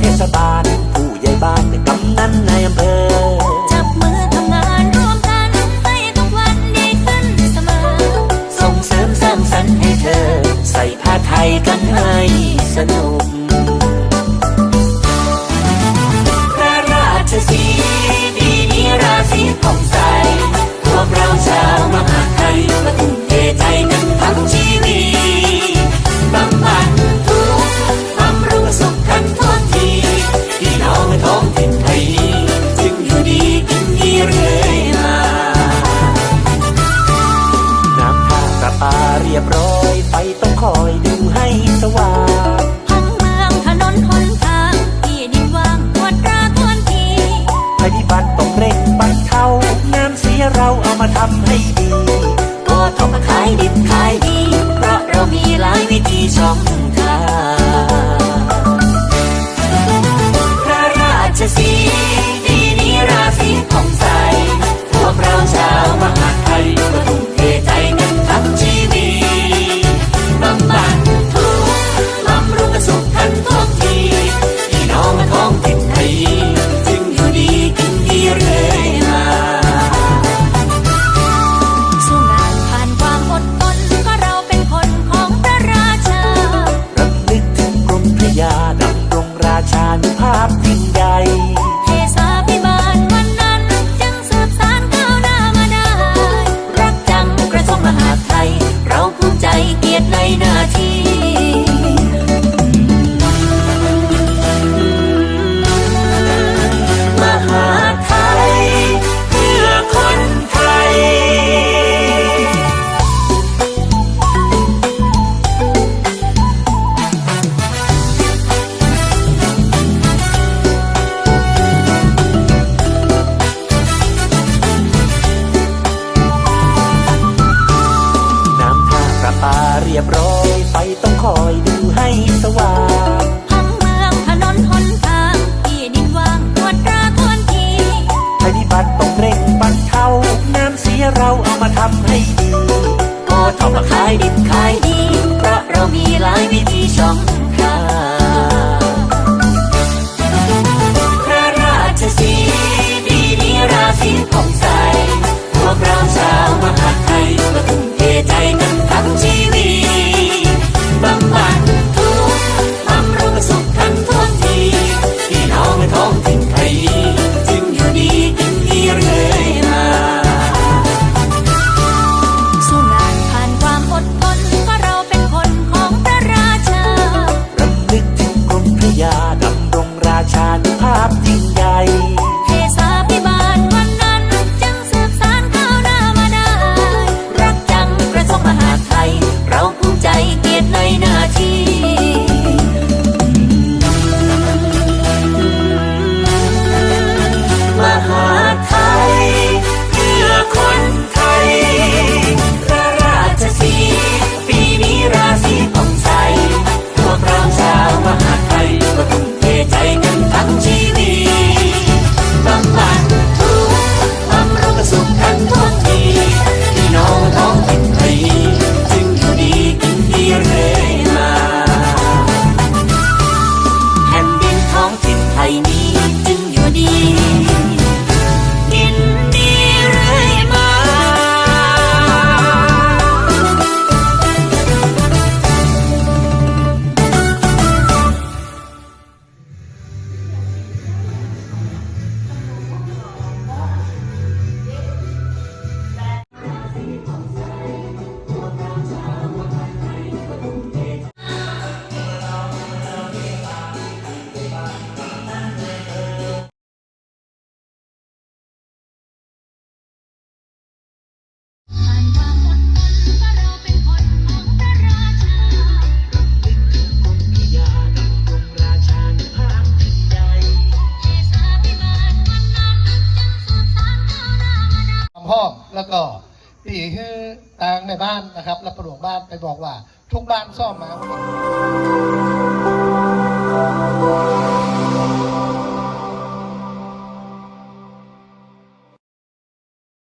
เทศบาล ผู้ใหญ่บ้านกำนันในอำเภอ จับมือทำงานร่วมกันให้ทุกวันดีขึ้นเสมอ ส่งเสริมสร้างสรรค์ให้เธอ ใส่ผ้าไทยกันให้สนุก เรียบร้อย ไฟต้องคอยดูให้สว่างทั้งเมืองถนนหนทางที่ดินว่างปวดตราทวนทีภัยพิบัติต้องเร่งบรรเทาน้ำเสียเราเอามาทำให้ดี ก็ทำมาขายดิบขายดี เพราะเรามีหลายวิธีช่อง แล้วก็พี่คือทางในบ้านนะครับและประหลวงบ้านไปบอกว่า ทุกบ้านซ่อมมา